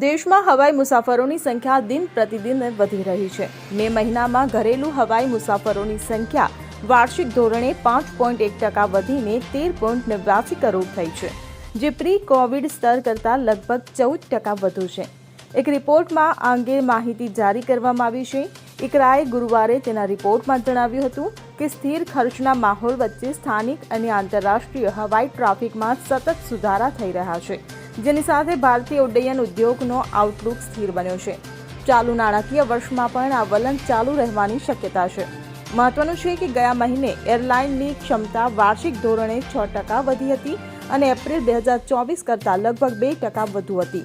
દેશમાં હવાઈ મુસાફરોની સંખ્યા દિન પ્રતિદિન વધી રહી છે. મે મહિનામાં ઘરેલું હવાઈ મુસાફરોની સંખ્યા વાર્ષિક ધોરણે પાંચ પોઈન્ટ એક ટકા વધીને તેર પોઈન્ટ નેવ્યાસી કરોડ થઈ છે, જે પ્રી કોવિડ સ્તર કરતાં લગભગ ચૌદ ટકા વધુ છે. એક રિપોર્ટમાં આ અંગે માહિતી જારી કરવામાં આવી છે. ઇકરાએ ગુરુવારે તેના રિપોર્ટમાં જણાવ્યું હતું કે સ્થિર ખર્ચના માહોલ વચ્ચે સ્થાનિક અને આંતરરાષ્ટ્રીય હવાઈ ટ્રાફિકમાં સતત સુધારા થઈ રહ્યા છે. જેની સાથે ભારતીય ઉડ્ડયન ઉદ્યોગનો આઉટલુક સ્થિર બન્યો છે. ચાલુ નાણાકીય વર્ષમાં પણ આ વલણ ચાલુ રહેવાની શક્યતા છે. મહત્વનું છે કે ગયા મહિને એરલાઇનની ક્ષમતા વાર્ષિક ધોરણે છ ટકા વધી હતી અને એપ્રિલ બે હજાર ચોવીસ કરતાં લગભગ બે ટકા વધુ હતી.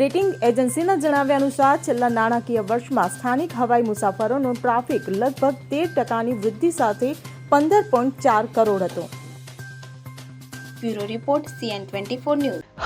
રેટિંગ એજન્સીના જણાવ્યા અનુસાર છેલ્લા નાણાકીય વર્ષમાં સ્થાનિક હવાઈ મુસાફરોનો ટ્રાફિક લગભગ તેર ટકાની વૃદ્ધિ સાથે પંદર પોઈન્ટ ચાર કરોડ હતો. Bureau report CN twenty four news.